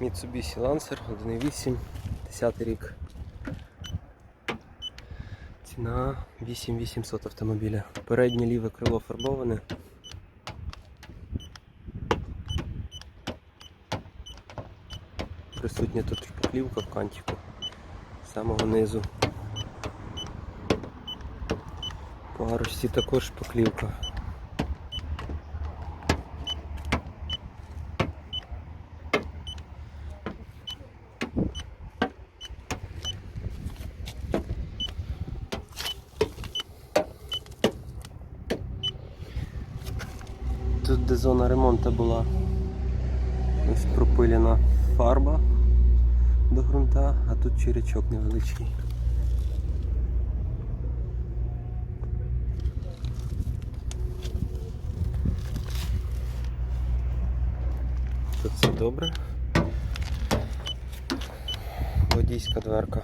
Mitsubishi Lancer 1.8, 10 рік. Ціна 8800 автомобіля. Переднє ліве крило фарбоване. Присутня тут шпаклівка в кантику з самого низу. По арочці також шпаклівка. Тут де зона ремонту була ось пропилена фарба до ґрунта, а тут черечок невеличкий. Тут все добре. Водійська дверка.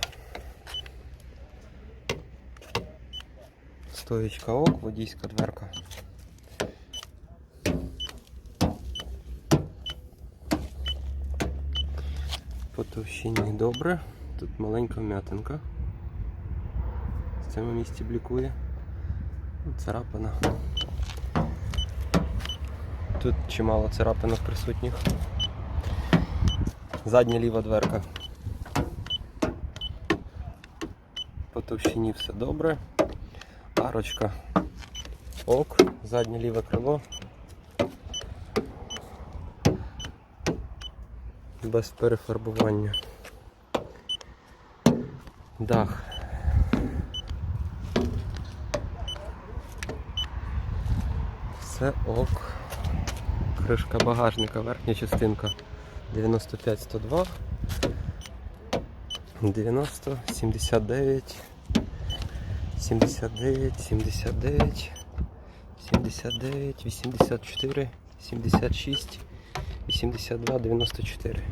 Стоєчка ок, водійська дверка. Товщині добре. Тут маленька вмятинка. В цьому місці блікує. Царапина. Тут чимало царапинок присутніх. Задня ліва дверка. По товщині все добре. Арочка ок, заднє ліве крило. Без перефарбування. Дах. Все ок. Кришка багажника, верхня частинка 95-102, 90, 79, 79, 79, 79, 84, 76, 82, 94.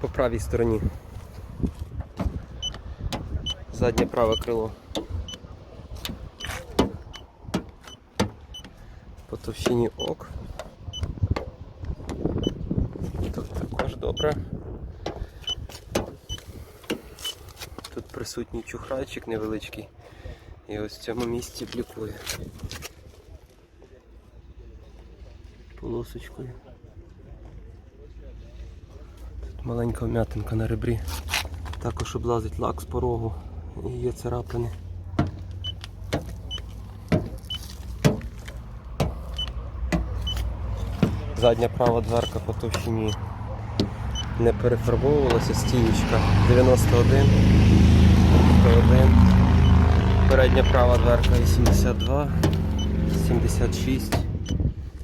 По правій стороні. Заднє праве крило. По товщині ок. Тут також добре. Тут присутній чухрайчик невеличкий. І ось в цьому місці блікує. Полосочкою. Тут маленька вмятинка на ребрі. Також облазить лак з порогу і є царапини. Задня права дверка по товщині не перефарбовувалася, стіючка 91, 101, передня права дверка 82, 76,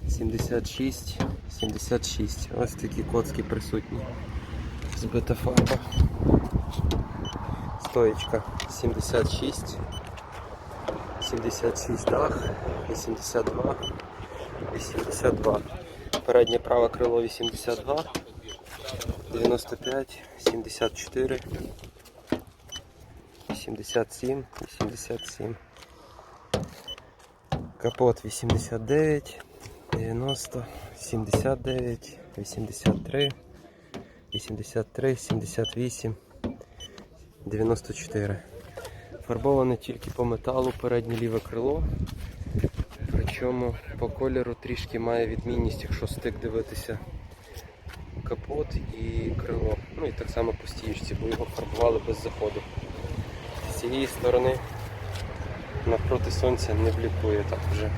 76, 76. Ось такі коцки присутні. Збита фарба. Стоечка 76, 76 дах, 82, 82. Переднє праве крило 82, 95, 74, 87, 87. Капот 89, 90, 79, 83, 83, 78, 94. Фарбоване тільки по металу переднє ліве крило. Причому по кольору трішки має відмінність, якщо стик дивитися капот і крило. Ну і так само по стіючці, бо його фарбували без заходу. З цієї сторони навпроти сонця не блікує так вже.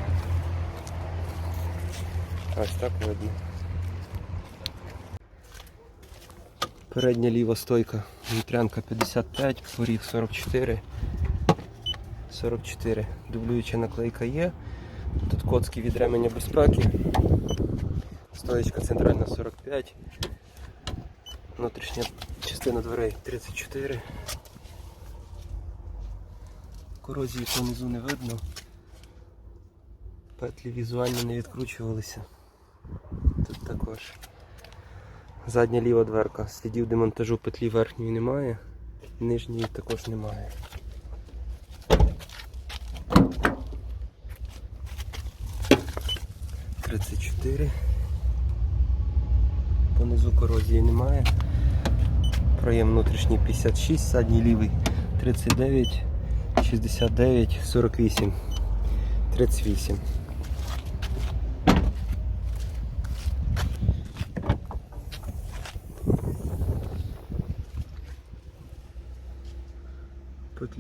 Ось так видно. Передня ліва стойка, вітрянка 55, поріг 44. 44. Дублююча наклейка є. Тут коцки від ременя безпеки. Стоечка центральна 45. Внутрішня частина дверей 34. Корозії понизу не видно. Петлі візуально не відкручувалися. Тут також. Задня ліва дверка. Слідів демонтажу петлі верхньої немає, нижньої також немає. Тридцять чотири. Понизу корозії немає. Проєм внутрішній 56, задній лівий 39, 69, 48, 38.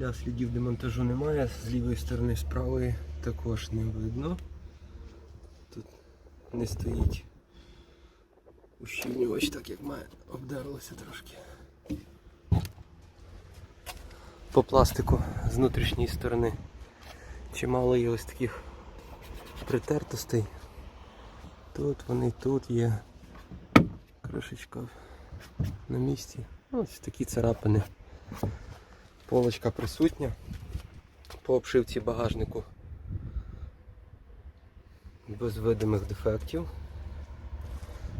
Петля слідів демонтажу немає, з лівої сторони, з правої також не видно. Тут не стоїть ущільнювач, так як має, обдерлося трошки. По пластику з внутрішньої сторони чимало є ось таких притертостей. Тут вони, тут є кришечка на місці. Ось такі царапини. Полочка присутня по обшивці багажнику без видимих дефектів.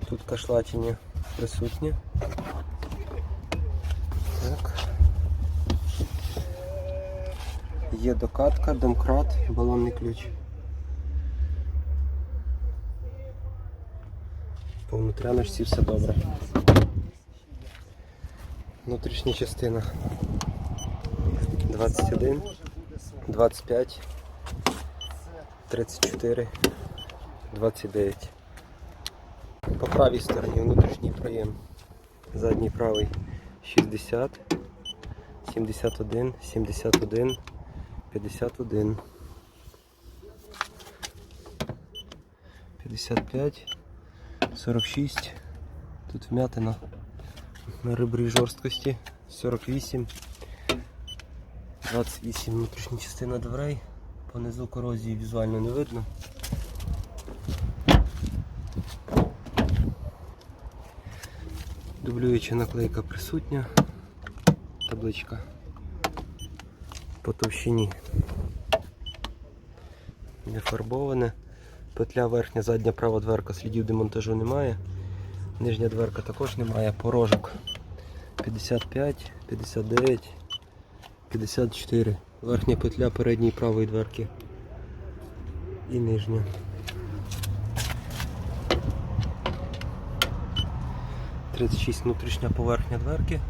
Тут кашлачення присутнє. Так. Є докатка, домкрат, балонний ключ. По внутряночці все добре. Внутрішня частина 21, 25, 34, 29. По правій стороні внутрішній проєм. Задній правий 60, 71, 71, 51, 55, 46. Тут вмятина на ребрі жорсткості 48. 28 внутрішня частина дверей. Понизу корозії візуально не видно. Дублююча наклейка присутня. Табличка по товщині. Не фарбоване. Петля верхня, задня права дверка, слідів демонтажу немає. Нижня дверка також немає. Порожок 55, 59. 54. Верхня петля передньої правої дверки. І нижня. Тридцять шість внутрішня поверхня дверки.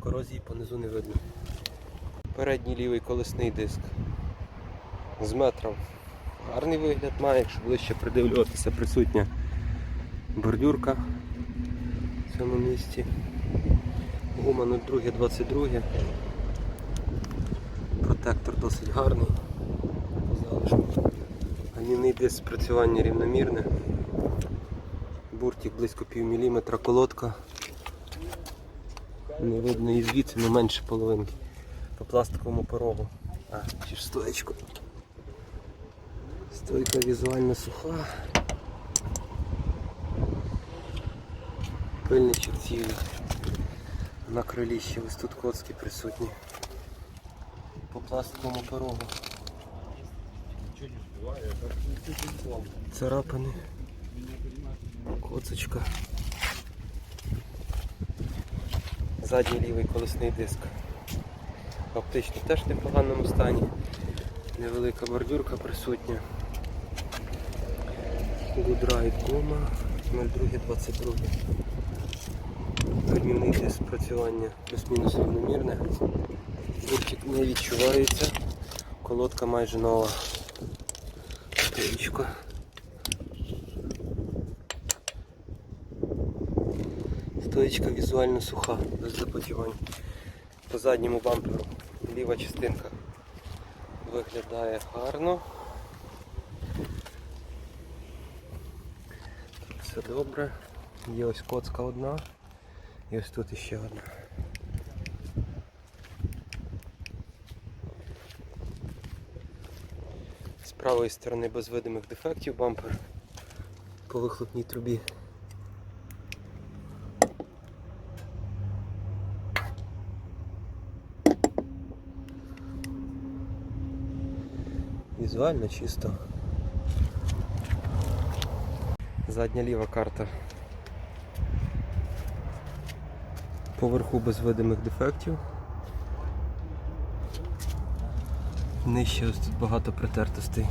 Корозії понизу не видно. Передній лівий колесний диск. З метра гарний вигляд має, якщо ближче придивлюватися, присутня бордюрка в цьому місці. Гума 02 22. Протектор досить гарний. Залишку. Гальмівний диск спрацювання рівномірне. Буртик близько пів міліметра, колодка. Не видно і звідси, не менше половинки. По пластиковому порогу. А, чи ж стоечку. Стойка візуально суха. Пильничок цілий. На крилі ще ось тут коцки присутні. По пластиковому порогу. Царапини. Коцочка. Задній лівий колесний диск. Оптично теж в непоганому стані. Невелика бордюрка присутня. Goodride гума 0222. Диск спрацювання плюс-мінус рівномірне. Буртик не відчувається. Колодка майже нова. Стоїчка. Стоїчка візуально суха, без запотівань. По задньому бамперу ліва частинка виглядає гарно. Все добре. Є ось коцка одна і ось тут іще одна. З правої сторони без видимих дефектів бампер по вихлопній трубі. Візуально чисто. Задня ліва карта. Поверху без видимих дефектів. Нижче ось тут багато притертостей,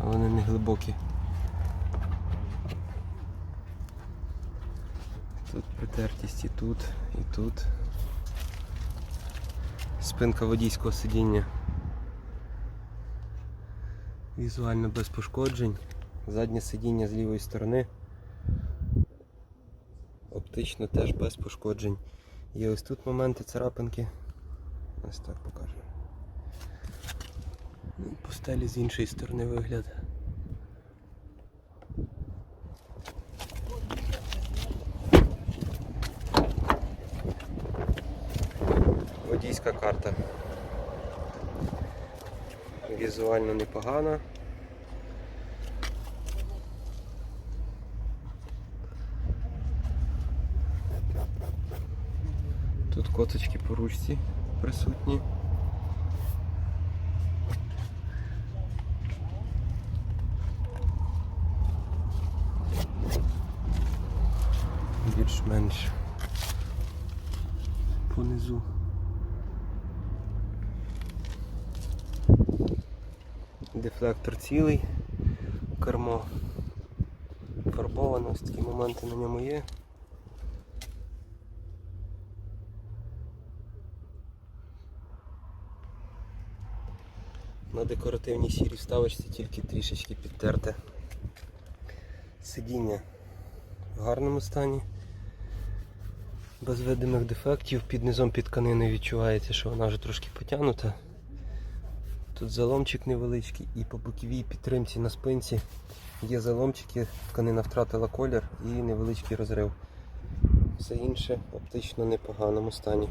але вони не глибокі. Тут притертість і тут, і тут. Спинка водійського сидіння. Візуально без пошкоджень. Заднє сидіння з лівої сторони. Оптично теж без пошкоджень. Є ось тут моменти царапинки. Ось так покажу. Ну, По стелі з іншої сторони вигляд. Водійська карта. Візуально непогана. Тут коточки по ручці присутні. Більш-менш понизу. Дефлектор цілий, кермо фарбовано, такі моменти на ньому є. Декоративній сірій вставочці тільки трішечки підтерте. Сидіння в гарному стані, без видимих дефектів, під низом під тканиною відчувається, що вона вже трошки потягнута. Тут заломчик невеличкий і по боковій підтримці на спинці є заломчики, тканина втратила колір і невеличкий розрив. Все інше оптично непоганому стані.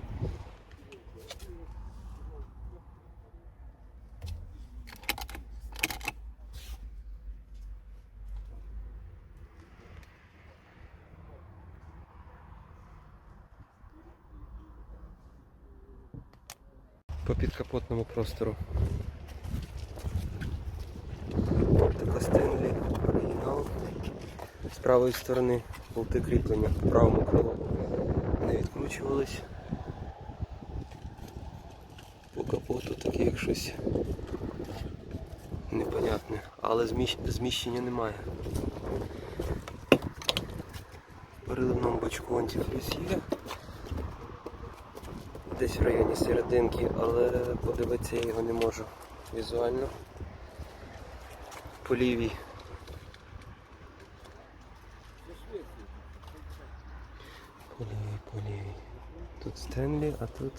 По підкапотному простору. Така Стенлі, оригінал. З правої сторони болти кріплення в правому крилу не відкручувались. По капоту таке як щось непонятне, але зміщ- зміщення немає. В переливному бачку антифриз є. Десь в районі серединки, але подивитися я його не можу візуально. По лівій. По лівій, по лівій. Тут Стенлі, а тут.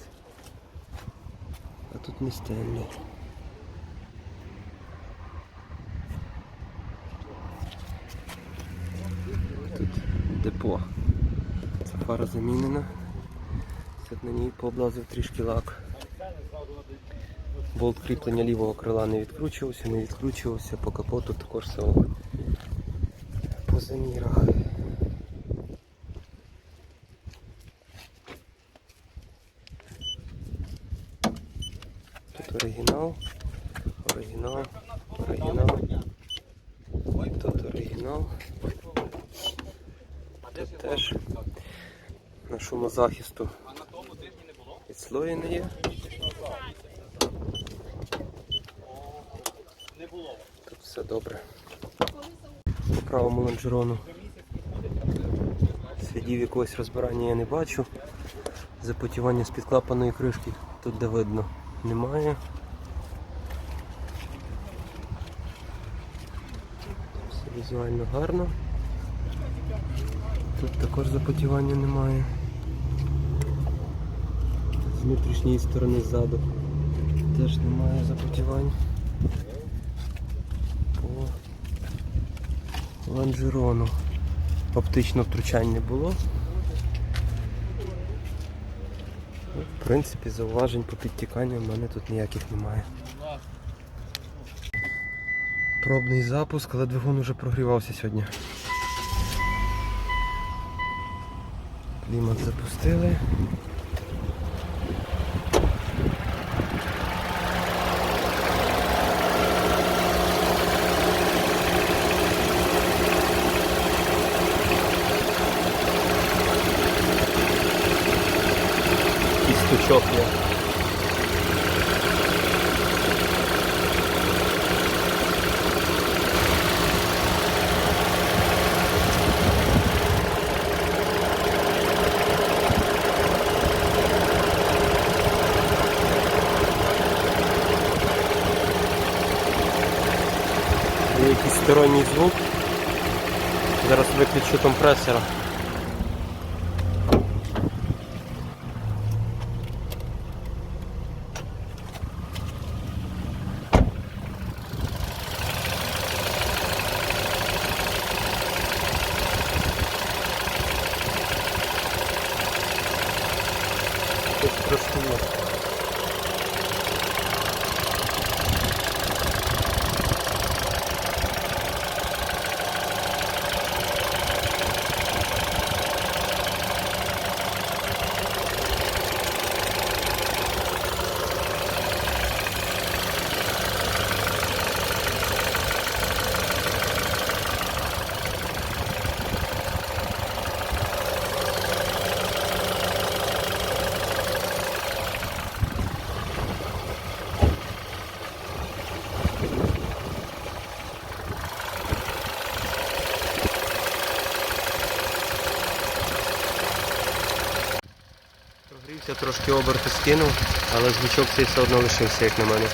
А тут не Стенлі. Тут депо. Ця фара замінена. На ній пооблазив трішки лак. Болт кріплення лівого крила не відкручувався, не відкручувався, по капоту також все. По замірах. Тут оригінал, оригінал, оригінал. Тут оригінал. Тут теж на шумозахисту відслоєне є. Тут все добре. По правому лонжерону слідів якогось розбирання я не бачу. Запотівання з підклапаної кришки тут де видно немає. Все візуально гарно. Тут також запотівання немає. Внутрішньої сторони ззаду теж немає запотівань. По лонжерону оптичного втручань не було. Ну, В принципі, зауважень по підтіканню в мене тут ніяких немає. Пробний запуск, але двигун вже прогрівався сьогодні. Клімат запустили. І стучок є. Сторонній звук. Зараз виключу компресора. Щось трошки є. Прогрівся, трошки оберти скинув, але звучок цей все одно лишився, як на мене.